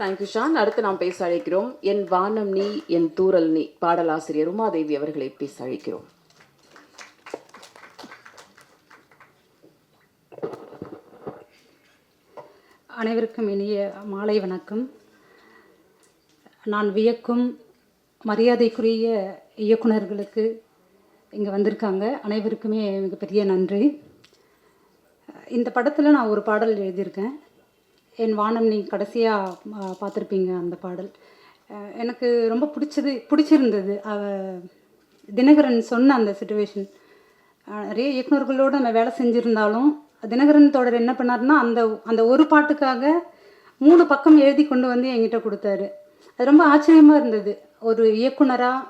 Thank you Shawn அடுத்து நாம் பேச அழைக்கிறோம் என் வானம் நீ என் தூரல் நீ. பாடலாசிரியர் உமாதேவி அவர்களை பேச அழைக்கிறோம். அனைவருக்கும் இனிய மாலை வணக்கம். நான் வியக்கும் மரியாதைக்குரிய இயக்குனர்களுக்கு இங்கே வந்திருக்காங்க. அனைவருக்குமே மிகப்பெரிய நன்றி. இந்த படத்தில் நான் ஒரு பாடல் எழுதியிருக்கேன். என் வானம் நீ கடைசியாக பார்த்துருப்பீங்க அந்த பாடல். எனக்கு ரொம்ப பிடிச்சது பிடிச்சிருந்தது. அவ தினகரன் சொன்ன அந்த சுச்சுவேஷன் நிறைய இயக்குநர்களோடு நம்ம வேலை செஞ்சுருந்தாலும் தினகரன் தொடர் என்ன பண்ணாருன்னா அந்த அந்த ஒரு பாட்டுக்காக மூணு பக்கம் எழுதி கொண்டு வந்து என்கிட்ட கொடுத்தாரு. அது ரொம்ப ஆச்சரியமாக இருந்தது. ஒரு இயக்குனராக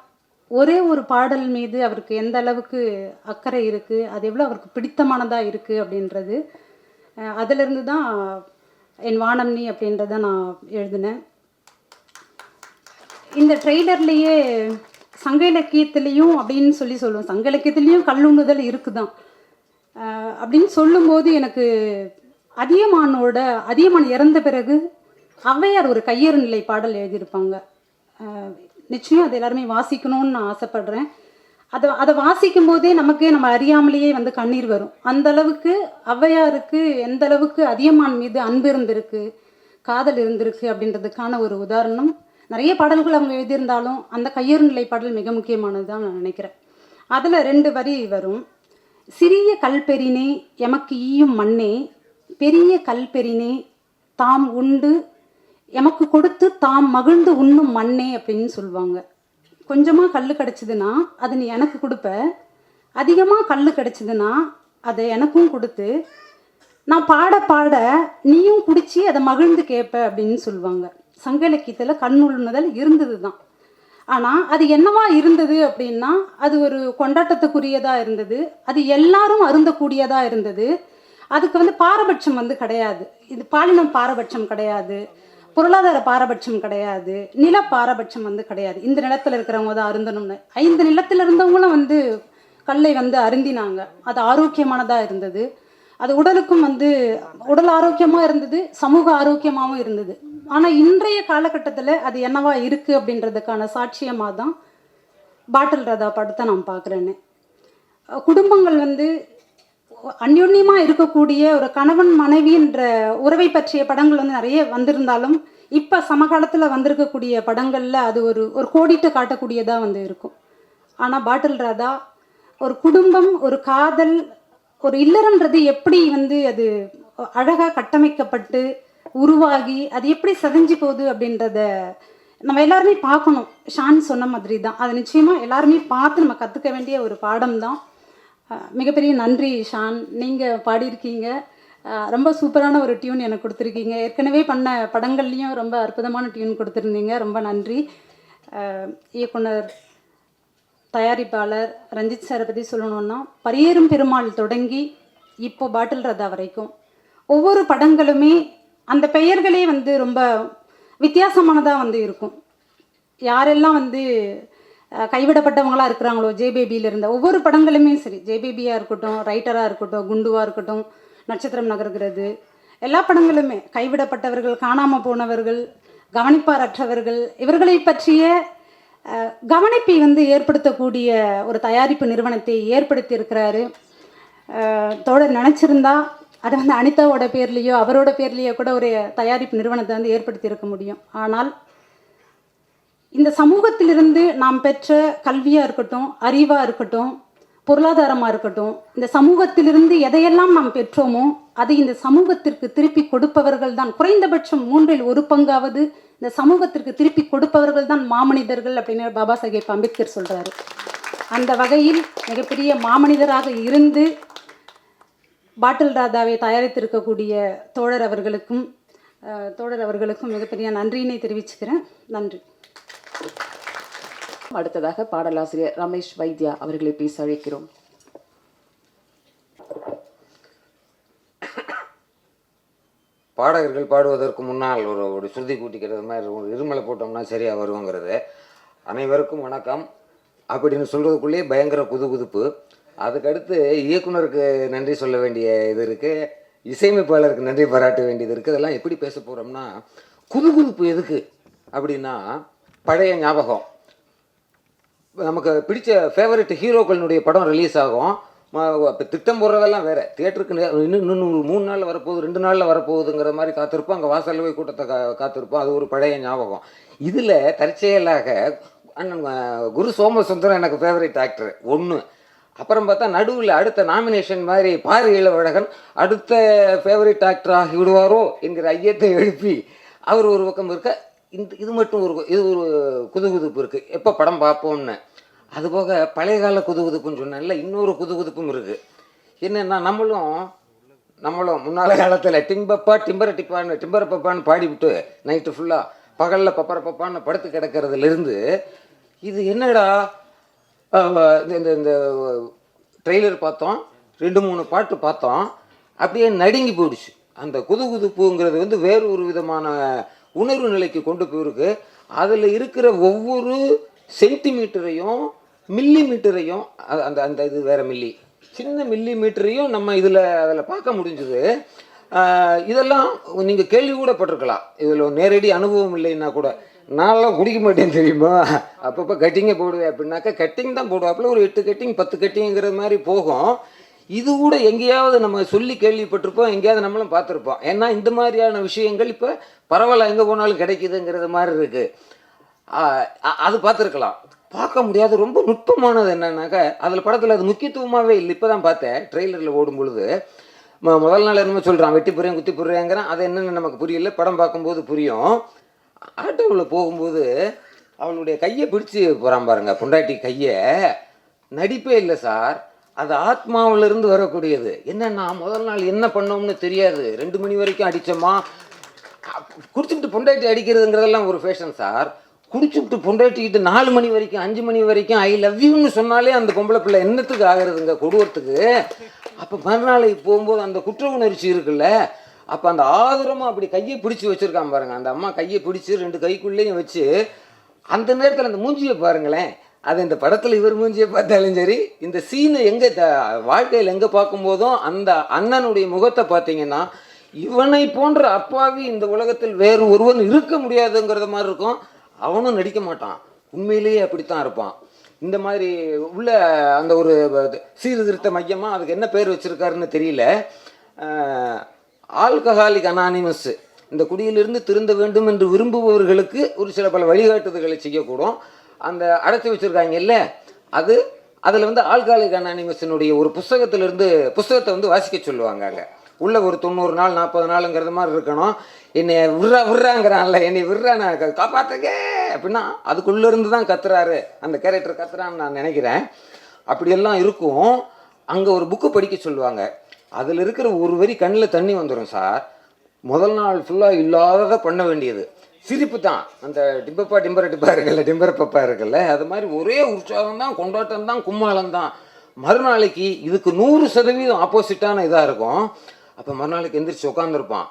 ஒரே ஒரு பாடல் மீது அவருக்கு எந்த அளவுக்கு அக்கறை இருக்குது அது எவ்வளோ அவருக்கு பிடித்தமானதாக இருக்குது அப்படின்றது. அதிலிருந்து தான் என் வானம் நீ அப்படின்றத நான் எழுதினேன். இந்த ட்ரெய்லர்லேயே சங்க இலக்கியத்துலேயும் அப்படின்னு சொல்லி சொல்லுவோம். சங்க இலக்கியத்துலேயும் கல்லுண்ணுதல் இருக்குதான். அப்படின்னு சொல்லும்போது எனக்கு அதியமானோட அதியமான் இறந்த பிறகு ஔவையார் ஒரு கையறு நிலை பாடல் எழுதியிருப்பாங்க. நிச்சயம் அது எல்லாருமே வாசிக்கணும்னு நான் ஆசைப்படுறேன். அதை அதை வாசிக்கும் போதே நமக்கு நம்ம அறியாமலேயே வந்து கண்ணீர் வரும். அந்த அளவுக்கு ஔவையாருக்கு எந்த அளவுக்கு அதியமான் மீது அன்பு இருந்திருக்கு காதல் இருந்திருக்கு அப்படின்றதுக்கான ஒரு உதாரணம். நிறைய பாடல்கள் அவங்க எழுதியிருந்தாலும் அந்த கையறு நிலை பாடல் மிக முக்கியமானது தான் நான் நினைக்கிறேன். அதில் ரெண்டு வரி வரும். சிறிய கல்பெறினே எமக்கு ஈயும் மண்ணே பெரிய கல்பெறினே தாம் உண்டு எமக்கு கொடுத்து தாம் மகிழ்ந்து உண்ணும் மண்ணே அப்படின்னு சொல்லுவாங்க. கொஞ்சமாக கல் கிடச்சிதுன்னா அது நீ எனக்கு கொடுப்ப. அதிகமாக கல் கிடச்சிதுன்னா அதை எனக்கும் கொடுத்து நான் பாட பாட நீயும் குடிச்சு அதை மகிழ்ந்து கேட்ப அப்படின்னு சொல்லுவாங்க. சங்க இலக்கியத்தில் கண்ணுள்ளுதல் இருந்தது தான் ஆனால் அது என்னவா இருந்தது அப்படின்னா அது ஒரு கொண்டாட்டத்துக்குரியதாக இருந்தது. அது எல்லாரும் அருந்தக்கூடியதாக இருந்தது. அதுக்கு வந்து பாரபட்சம் வந்து கிடையாது. இது பாலினம் பாரபட்சம் கிடையாது. பொருளாதார பாரபட்சம் கிடையாது நில பாரபட்சம் வந்து கிடையாது. இந்த நிலத்தில் இருக்கிறவங்க தான் அருந்தணும்னு. ஐந்து நிலத்தில் இருந்தவங்களும் வந்து கல்லை வந்து அருந்தினாங்க. அது ஆரோக்கியமானதாக இருந்தது. அது உடலுக்கும் வந்து உடல் ஆரோக்கியமாக இருந்தது சமூக ஆரோக்கியமாகவும் இருந்தது. ஆனால் இன்றைய காலகட்டத்தில் அது என்னவா இருக்குது அப்படின்றதுக்கான சாட்சியமாக தான் பாட்டில் ரதா படத்தை நான் பார்க்குறேன்னு. குடும்பங்கள் வந்து அந்யுன்யமாக இருக்கக்கூடிய ஒரு கணவன் மனைவின்ற உறவை பற்றிய படங்கள் வந்து நிறைய வந்திருந்தாலும் இப்போ சமகாலத்தில் வந்திருக்கக்கூடிய படங்களில் அது ஒரு ஒரு கோடிட்டு காட்டக்கூடியதாக வந்து இருக்கும். ஆனால் பாட்டில் ராதா ஒரு குடும்பம் ஒரு காதல் ஒரு இல்லறன்றது எப்படி வந்து அது அழகாக கட்டமைக்கப்பட்டு உருவாகி அது எப்படி செதஞ்சு போகுது அப்படின்றத நம்ம எல்லாருமே பார்க்கணும். ஷான் சொன்ன மாதிரி தான் அது நிச்சயமாக எல்லாருமே பார்த்து நம்ம கற்றுக்க வேண்டிய ஒரு பாடம் தான் மிகப்பெரிய நன்றி ஷான். நீங்கள் பாடியிருக்கீங்க. ரொம்ப சூப்பரான ஒரு டியூன் எனக்கு கொடுத்துருக்கீங்க. ஏற்கனவே பண்ண படங்கள்லேயும் ரொம்ப அற்புதமான டியூன் கொடுத்துருந்தீங்க. ரொம்ப நன்றி. இயக்குனர் தயாரிப்பாளர் ரஞ்சித் சாரை பற்றி சொல்லணுன்னா பரியேறும் பெருமாள் தொடங்கி இப்போ பாட்டில் ரதா வரைக்கும் ஒவ்வொரு படங்களுமே அந்த பெயர்களே வந்து ரொம்ப வித்தியாசமானதாக வந்து இருக்கும். யாரெல்லாம் வந்து கைவிடப்பட்டவங்களாக கைவிடப்பட்டவங்களா இருக்கிறாங்களோ ஜேபேபியில் இருந்த ஒவ்வொரு படங்களுமே சரி. ஜேபேபியாக இருக்கட்டும் ரைட்டராக இருக்கட்டும் குண்டுவாக இருக்கட்டும் நட்சத்திரம் நகர்கிறது. எல்லா படங்களுமே கைவிடப்பட்டவர்கள் காணாமல் போனவர்கள் கவனிப்பாரற்றவர்கள் இவர்களை பற்றிய கவனிப்பை வந்து ஏற்படுத்தக்கூடிய ஒரு தயாரிப்பு நிறுவனத்தை ஏற்படுத்தி இருக்கிறாரு தோழர் நினச்சிருந்தா அதை வந்து அனிதாவோட பேர்லேயோ அவரோட பேர்லேயோ கூட ஒரு தயாரிப்பு நிறுவனத்தை வந்து ஏற்படுத்தி இருக்க முடியும். ஆனால் இந்த சமூகத்திலிருந்து நாம் பெற்ற கல்வியாக இருக்கட்டும் அறிவாக இருக்கட்டும் பொருளாதாரமாக இருக்கட்டும் இந்த சமூகத்திலிருந்து எதையெல்லாம் நாம் பெற்றோமோ அதை இந்த சமூகத்திற்கு திருப்பி கொடுப்பவர்கள் தான். குறைந்தபட்சம் மூன்றில் ஒரு பங்காவது இந்த சமூகத்திற்கு திருப்பி கொடுப்பவர்கள் தான் மாமனிதர்கள் அப்படின்னு பாபா சாஹேப் அம்பேத்கர் சொல்கிறாரு அந்த வகையில் மிகப்பெரிய மாமனிதராக இருந்து பாட்டில் ராதாவை தயாரித்திருக்கக்கூடிய தோழர் அவர்களுக்கும் தோழர் அவர்களுக்கும் மிகப்பெரிய நன்றியினை தெரிவிச்சுக்கிறேன். நன்றி. அடுத்ததாக பாடலாசிரியர் ரமேஷ் வைத்யா அவர்களை பேச அழைக்கிறோம். பாடகர்கள் பாடுவதற்கு முன்னால் ஒரு ஒரு சுருதி கூட்டிக்கிறது மாதிரி ஒரு இருமலை போட்டோம்னா சரியாக வருவோங்கிறது அனைவருக்கும் வணக்கம். அப்படின்னு சொல்கிறதுக்குள்ளேயே பயங்கர குதுகுதுப்பு அதுக்கடுத்து இயக்குனருக்கு நன்றி சொல்ல வேண்டிய இது இருக்குது இசையமைப்பாளருக்கு நன்றி பாராட்ட வேண்டியது இருக்குது அதெல்லாம் எப்படி பேச போகிறோம்னா குதுகுதுப்பு எதுக்கு அப்படின்னா பழைய ஞாபகம். நமக்கு பிடிச்ச ஃபேவரட் ஹீரோக்களினுடைய படம் ரிலீஸ் ஆகும். இப்போ திட்டம் போடுறதெல்லாம் வேறு. தியேட்டருக்கு இன்னும் இன்னும் ஒரு மூணு நாளில் வரப்போகுது ரெண்டு நாளில் வரப்போகுதுங்கிற மாதிரி காத்திருப்போம். அங்கே வாசல்ல போய் கூட்டத்தை கா காத்திருப்போம். அது ஒரு பழைய ஞாபகம். இதில் தற்செயலாக அண்ணன் குரு சோமசுந்தரம் எனக்கு ஃபேவரட் ஆக்டர் ஒன்று அப்புறம் பார்த்தா நடுவில் அடுத்த நாமினேஷன் மாதிரி பாரு இளவழகன் அடுத்த ஃபேவரட் ஆக்டர் ஆகி விடுவாரோ என்கிற ஐயத்தை எழுப்பி அவர் ஒரு பக்கம் இருக்க இந்த இது மட்டும் ஒரு இது ஒரு குதுகுதுப்பு இருக்குது எப்போ படம் பார்ப்போம்னு. அதுபோக பழைய கால குதுகுதுப்புன்னு சொன்னேன்ல இன்னொரு குதுகுதுப்பும் இருக்குது என்னென்னா நம்மளும் நம்மளும் முன்னால காலத்தில் டிம்பப்பா டிம்பர டிப்பான்னு டிம்பர பப்பான்னு பாடிவிட்டு நைட்டு ஃபுல்லாக பகலில் பப்பர பப்பான்னு படுத்து கிடக்கிறதுலேருந்து இது என்னடா இந்த இந்த இந்த ட்ரெய்லர் பார்த்தோம் ரெண்டு மூணு பாட்டு பார்த்தோம் அப்படியே நடுங்கி போயிடுச்சு. அந்த குதுகுதுப்புங்கிறது வந்து வேறு ஒரு விதமான உணர்வு நிலைக்கு கொண்டு போயிருக்கு. அதில் இருக்கிற ஒவ்வொரு சென்டிமீட்டரையும் மில்லி மீட்டரையும் அந்த அந்த இது வேறு மில்லி. சின்ன மில்லி மீட்டரையும் நம்ம இதில் அதில் பார்க்க முடிஞ்சுது. இதெல்லாம் நீங்கள் கேள்வி கூட பட்டிருக்கலாம். இதில் நேரடி அனுபவம் இல்லைன்னா கூட. நான்லாம் குடிக்க மாட்டேன் தெரியுமா? அப்பப்போ கட்டிங்கே போடுவேன் அப்படின்னாக்கா கட்டிங் தான் போடுவாப்புல. ஒரு எட்டு கட்டிங் பத்து கட்டிங்கிற மாதிரி போகும். இது கூட எங்கேயாவது நம்ம சொல்லி கேள்விப்பட்டிருப்போம் எங்கேயாவது நம்மளும் பார்த்துருப்போம். ஏன்னா இந்த மாதிரியான விஷயங்கள் இப்போ பரவாயில்ல எங்கே போனாலும் கிடைக்குதுங்கிறது மாதிரி இருக்குது அது பார்த்துருக்கலாம். பார்க்க முடியாது. ரொம்ப நுட்பமானது என்னன்னாக்கா அதில் படத்தில் அது முக்கியத்துவமாகவே இல்லை. இப்போ தான் பார்த்தேன். ட்ரெய்லரில் ஓடும் பொழுது ம முதல் நாள் என்னமோ சொல்கிறான் வெட்டி புரியும் குத்தி புரியாங்கிறான் அது என்னென்னு நமக்கு புரியல. படம் பார்க்கும்போது புரியும். ஆட்டோவில் போகும்போது அவனுடைய கையை பிடிச்சி போகிறான் பாருங்க. பொண்டாட்டி கையை. நடிப்பே இல்லை சார். அது ஆத்மாவிலிருந்து வரக்கூடியது. என்னன்னா முதல் நாள் என்ன பண்ணோம்னு தெரியாது. ரெண்டு மணி வரைக்கும் அடித்தோமா குடிச்சுட்டு பொண்டாட்டி அடிக்கிறதுங்கிறதெல்லாம் ஒரு ஃபேஷன் சார். குடிச்சுட்டு பொண்டாட்டிக்கிட்டு நாலு மணி வரைக்கும் அஞ்சு மணி வரைக்கும் ஐ லவ் யூன்னு சொன்னாலே அந்த பொம்பளை பிள்ளை என்னத்துக்கு ஆகிறதுங்க? கொடுவத்துக்கு. அப்போ மறுநாளைக்கு போகும்போது அந்த குற்ற உணர்ச்சி இருக்குல்ல? அப்போ அந்த ஆதரமாக அப்படி கையை பிடிச்சி வச்சுருக்கான் பாருங்கள் அந்த அம்மா கையை பிடிச்சி ரெண்டு கைக்குள்ளேயும் வச்சு அந்த நேரத்தில் அந்த மூஞ்சியை பாருங்களேன். அது இந்த படத்தில் இவர் மூஞ்சியை பார்த்தாலும் சரி இந்த சீனை எங்கே த வாழ்க்கையில் எங்கே பார்க்கும்போதும் அந்த அண்ணனுடைய முகத்தை பார்த்தீங்கன்னா இவனை போன்ற அப்பாவி இந்த உலகத்தில் வேறு ஒருவன் இருக்க முடியாதுங்கிறத மாதிரி இருக்கும். அவனும் நடிக்க மாட்டான் உண்மையிலேயே அப்படித்தான் இருப்பான். இந்த மாதிரி உள்ள அந்த ஒரு சீர்திருத்த மையமாக அதுக்கு என்ன பேர் வச்சிருக்காருன்னு தெரியல. Alcoholic anonymous. இந்த குடியிலிருந்து திருந்த வேண்டும் என்று விரும்புபவர்களுக்கு ஒரு சில பல வழிகாட்டுதல்களை செய்யக்கூடும். அந்த அடைச்சி வச்சுருக்காங்கல்ல அது அதில் வந்து ஆல்காலிக் அனானிமஸினுடைய ஒரு புஸ்தகத்திலிருந்து புஸ்தகத்தை வந்து வாசிக்க சொல்லுவாங்க அங்கே. உள்ளே ஒரு தொண்ணூறு நாள் நாற்பது நாளுங்கிறது மாதிரி இருக்கணும். என்னை விட்றா விட்றாங்கிறான்ல என்னை விட்றா நான் கா- அப்படின்னா அதுக்குள்ளே இருந்து தான் கத்துறாரு. அந்த கேரக்டர் கத்துறான்னு நான் நினைக்கிறேன். அப்படியெல்லாம் இருக்கும். அங்கே ஒரு புக்கு படிக்க சொல்லுவாங்க. அதில் இருக்கிற ஒரு வரி கண்ணில் தண்ணி வந்துடும் சார். முதல் நாள் ஃபுல்லாக இல்லாததை பண்ண வேண்டியது. சிரிப்பு தான். அந்த டிம்பப்பா டிம்பர டிப்பா இருக்குல்ல டிம்பர பப்பா இருக்குல்ல அது மாதிரி ஒரே உற்சாகம் தான் கொண்டாட்டம் தான் கும்மாளம் தான். மறுநாளைக்கு இதுக்கு நூறு சதவீதம் ஆப்போசிட்டான இதாக இருக்கும். அப்போ மறுநாளைக்கு எந்திரிச்சு உட்காந்துருப்பான்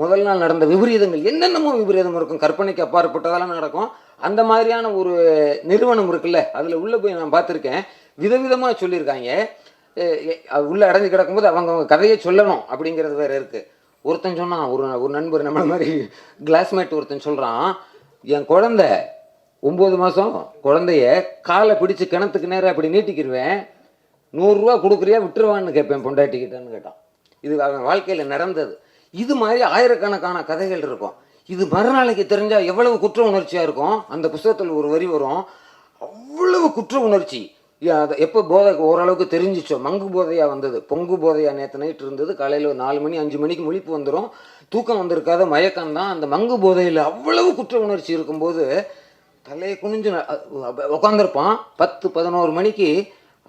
முதல் நாள் நடந்த விபரீதங்கள் என்னென்னமோ விபரீதம் இருக்கும். கற்பனைக்கு அப்பாற்பட்டதெல்லாம் நடக்கும். அந்த மாதிரியான ஒரு நிறுவனம் இருக்குல்ல அதில் உள்ளே போய் நான் பார்த்துருக்கேன். விதவிதமாக சொல்லியிருக்காங்க. அது உள்ளே அடைஞ்சு கிடக்கும்போது அவங்க அவங்க கதையை சொல்லணும் அப்படிங்கிறது வேறு இருக்குது ஒருத்தன் சொன்னான் ஒரு ஒரு நண்பர் நம்மளை மாதிரி கிளாஸ்மேட் ஒருத்தன் சொல்கிறான் என் குழந்த ஒம்பது மாதம் குழந்தைய காலை பிடிச்சு கிணத்துக்கு நேரம் அப்படி நீட்டிக்கிடுவேன் நூறுரூவா கொடுக்குறியா விட்டுருவான்னு கேட்பேன் பொண்டாட்டிக்கிட்டேன்னு கேட்டான். இது அவன் வாழ்க்கையில் நடந்தது. இது மாதிரி ஆயிரக்கணக்கான கதைகள் இருக்கும். இது மறுநாளைக்கு தெரிஞ்சால் எவ்வளவு குற்ற உணர்ச்சியாக இருக்கும்? அந்த புஸ்தகத்தில் ஒரு வரி வரும். அவ்வளவு குற்ற உணர்ச்சி. அதை எப்போ போதை ஓரளவுக்கு தெரிஞ்சிச்சோ? மங்கு போதையாக வந்தது. பொங்கு போதையாக நேற்று நைட் இருந்தது. காலையில் ஒரு நாலு மணி அஞ்சு மணிக்கு முழிப்பு வந்துடும் தூக்கம் வந்திருக்காத மயக்கம் தான். அந்த மங்கு போதையில் அவ்வளவு குற்ற உணர்ச்சி இருக்கும்போது தலையை குனிஞ்சு உட்காந்துருப்பான் பத்து பதினோரு மணிக்கு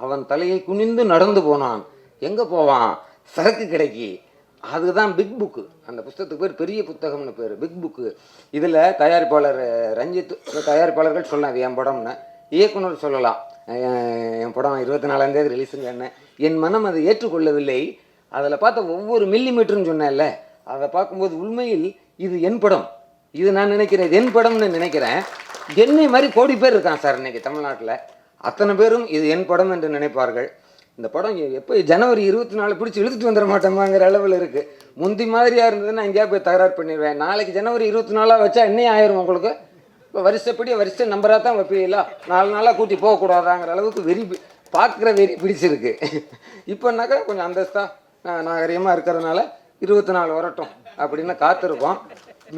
அவன் தலையை குனிந்து நடந்து போனான். எங்கே போவான்? சரக்கு கிடைக்கி. அதுதான் பிக் புக்கு அந்த புத்தகத்துக்கு பேர் பெரிய புத்தகம்னு பேர். பிக் புக்கு இதில் தயாரிப்பாளர் ரஞ்சித் தயாரிப்பாளர்கள் சொல்லலாம் என் படம்னு. இயக்குனர் சொல்லலாம். என் படம் இருபத்தி நாலாந்தேதி ரிலீஸுங்கன்னு என் மனம் அதை ஏற்றுக்கொள்ளவில்லை. அதில் பார்த்த ஒவ்வொரு மில்லி மீட்டர்னு சொன்னேன்ல அதை பார்க்கும்போது உண்மையில் இது என் படம். இது நான் நினைக்கிறேன் என் படம்னு நினைக்கிறேன். என்னை மாதிரி கோடி பேர் இருக்கான் சார் இன்னைக்கு தமிழ்நாட்டில். அத்தனை பேரும் இது என் படம் என்று நினைப்பார்கள். இந்த படம் எப்போ ஜனவரி இருபத்தி நாலு பிடிச்சி இழுத்துட்டு வந்துட மாட்டோமாங்கிற அளவில் இருக்குது முந்தி மாதிரியாக இருந்ததுன்னா எங்கேயா போய் தகராறு பண்ணிடுவேன். நாளைக்கு ஜனவரி இருபத்தி நாலாக வச்சா என்னையும் ஆயிரும் உங்களுக்கு? இப்போ வருஷப்படி வருஷ நம்பராக தான் வைப்பீங்களா? நாலு நாளாக கூட்டி போகக்கூடாதாங்கிற அளவுக்கு வெறி பார்க்குற வெறி பிடிச்சிருக்கு. இப்போனாக்கா கொஞ்சம் அந்தஸ்தாக நாகரிகமாக இருக்கிறதுனால இருபத்தி நாலு வரட்டும் அப்படின்னு காத்திருக்கோம்.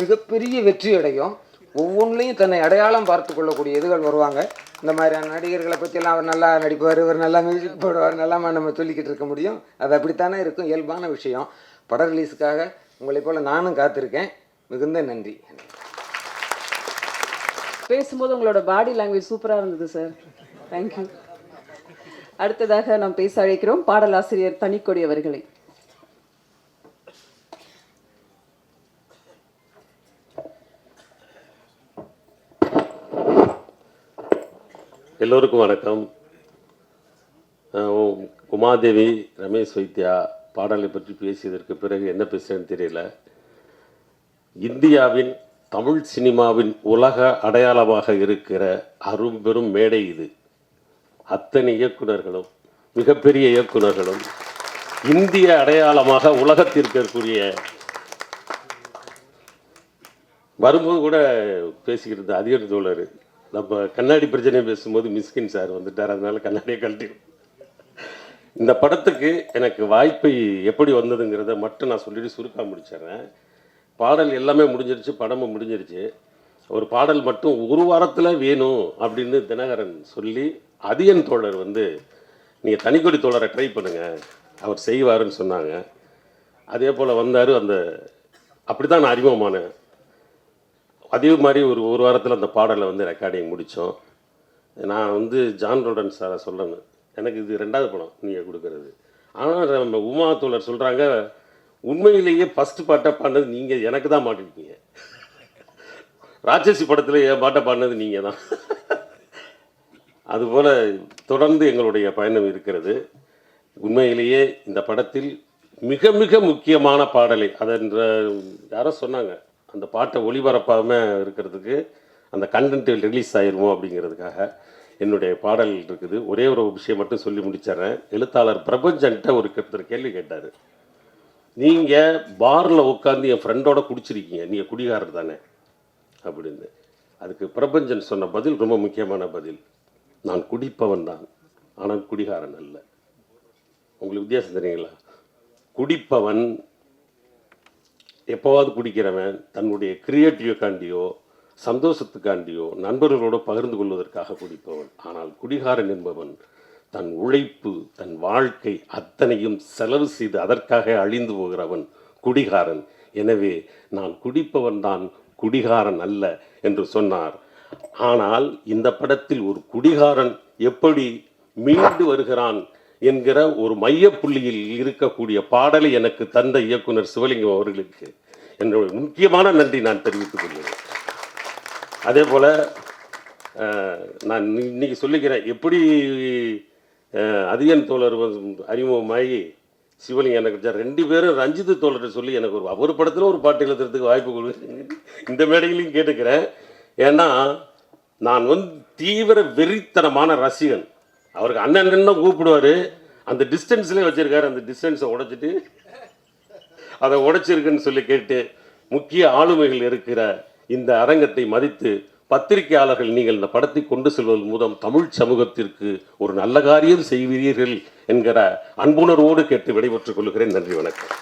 மிகப்பெரிய வெற்றி அடையும் ஒவ்வொன்றிலையும் தன்னை அடையாளம் பார்த்து கொள்ளக்கூடிய இதுகள் வருவாங்க. இந்த மாதிரியான நடிகர்களை பற்றியெல்லாம் அவர் நல்லா நடிப்பார் இவர் நல்லா மியூசிக் போடுவார் நல்லா நம்ம சொல்லிக்கிட்டு இருக்க முடியும். அது அப்படித்தானே இருக்கும்? இயல்பான விஷயம். பட ரிலீஸுக்காக உங்களைப் போல் நானும் காத்திருக்கேன். மிகுந்த நன்றி. பேசும்போது உங்களோட பாடி லாங்குவேஜ் சூப்பராக இருந்தது சார் தேங்க்யூ அடுத்ததாக நாம் பேச அழைக்கிறோம் பாடலாசிரியர் தனிக்கொடி அவர்களை. எல்லோருக்கும் வணக்கம். உமாதேவி ரமேஷ் வைத்யா பாடலை பற்றி பேசியதற்கு பிறகு என்ன பேசுறேன்னு தெரியல. இந்தியாவின் தமிழ் சினிமாவின் உலக அடையாளமாக இருக்கிற அரும்பெரும் மேடை இது. அத்தனை இயக்குனர்களும் மிகப்பெரிய இயக்குனர்களும் இந்திய அடையாளமாக உலகத்திற்கு இருக்கக்கூடிய வரும்போது கூட பேசிக்கிட்டு இருந்த அதிகாரி தோழர். நம்ம கண்ணாடி பிரச்சனை பேசும்போது மிஸ்கின் சார் வந்துட்டார் அதனால கண்ணாடியை கழட்டிடும். இந்த படத்துக்கு எனக்கு வாய்ப்பு எப்படி வந்ததுங்கிறத மட்டும் நான் சொல்லிட்டு சுருக்காக முடிச்சிடுறேன். பாடல் எல்லாமே முடிஞ்சிருச்சு படமும் முடிஞ்சிருச்சு. ஒரு பாடல் மட்டும் ஒரு வாரத்தில் வேணும் அப்படின்னு தினகரன் சொல்லி அதியன் தோழர் வந்து நீங்கள் தனிக்கொடி தோழரை ட்ரை பண்ணுங்கள் அவர் செய்வாருன்னு சொன்னாங்க. அதே போல் வந்தார் அந்த அப்படி தான் நான் அறிமுகமானேன். அதே மாதிரி ஒரு ஒரு வாரத்தில் அந்த பாடலை வந்து ரெக்கார்டிங் முடித்தோம் நான் வந்து ஜான் ரோடன் சாரை சொல்லணும். எனக்கு இது ரெண்டாவது படம் நீங்கள் கொடுக்கறது. ஆனால் நம்ம உமா தோழர் சொல்கிறாங்க உண்மையிலேயே ஃபஸ்ட்டு பாட்டை பாடினது நீங்கள் எனக்கு தான் மாட்டிருக்கீங்க ராட்சசி படத்தில் என் பாட்டை பாடினது நீங்கள் தான். அதுபோல் தொடர்ந்து எங்களுடைய பயணம் இருக்கிறது. உண்மையிலேயே இந்த படத்தில் மிக மிக முக்கியமான பாடலை அதென்ற யாரோ சொன்னாங்க. அந்த பாட்டை ஒளிபரப்பாமல் இருக்கிறதுக்கு அந்த கண்டென்ட் ரிலீஸ் ஆயிருமோ அப்படிங்கிறதுக்காக என்னுடைய பாடல் இருக்குது. ஒரே ஒரு விஷயம் மட்டும் சொல்லி முடிச்சிடறேன். எழுத்தாளர் பிரபஞ்சன்ட்ட ஒரு ஒருத்தர் கேள்வி கேட்டார். நீங்கள் பாரில் உட்காந்து என் ஃப்ரெண்டோட குடிச்சிருக்கீங்க. நீங்கள் குடிகாரர் தானே? அப்படின்னு. அதுக்கு பிரபஞ்சன் சொன்ன பதில் ரொம்ப முக்கியமான பதில். நான் குடிப்பவன் தான். ஆனால் குடிகாரன் அல்ல. உங்களுக்கு வித்தியாசம் தெரியுங்களா? குடிப்பவன் எப்போவாது குடிக்கிறவன் தன்னுடைய கிரியேட்டிவ்காண்டியோ சந்தோஷத்துக்காண்டியோ நண்பர்களோடு பகிர்ந்து கொள்வதற்காக குடிப்பவன். ஆனால் குடிகாரன் என்பவன் தன் உழைப்பு தன் வாழ்க்கை அத்தனையும் செலவு செய்து அதற்காக அழிந்து போகிறவன் குடிகாரன். எனவே நான் குடிப்பவன் தான் குடிகாரன் அல்ல என்று சொன்னார். ஆனால் இந்த படத்தில் ஒரு குடிகாரன் எப்படி மீண்டு வருகிறான் என்கிற ஒரு மையப்புள்ளியில் இருக்கக்கூடிய பாடலை எனக்கு தந்த இயக்குனர் சிவலிங்கம் அவர்களுக்கு என்னுடைய முக்கியமான நன்றி நான் தெரிவித்துக் கொள்கிறேன். அதே போல் நான் இன்னைக்கு சொல்லிக்கிறேன் எப்படி அதிகன் தோழர் அறிமுகமாகி சிவலிங்கம் எனக்கு ரெண்டு பேரும் ரஞ்சித் தோழர் சொல்லி எனக்கு ஒரு ஒரு படத்தில் ஒரு பாட்டு எழுதுறதுக்கு வாய்ப்பு கொடுங்க. இந்த மேடையிலையும் கேட்டுக்கிறேன். ஏன்னா நான் வந்து தீவிர வெறித்தனமான ரசிகன். அவருக்கு அண்ணன் தான் கூப்பிடுவார். அந்த டிஸ்டன்ஸ்லேயே வச்சிருக்காரு. அந்த டிஸ்டன்ஸை உடைச்சிட்டு அதை உடைச்சிருக்குன்னு சொல்லி கேட்டு முக்கிய ஆளுமைகள் இருக்கிற இந்த அரங்கத்தை மதித்து பத்திரிகையாளர்கள் நீங்கள் இந்த படத்தை கொண்டு செல்வதன் மூலம் தமிழ் சமூகத்திற்கு ஒரு நல்ல காரியம் செய்வீர்கள் என்கிற அன்புணர்வோடு கேட்டு விடைபெற்றுக் கொள்கிறேன். நன்றி வணக்கம்.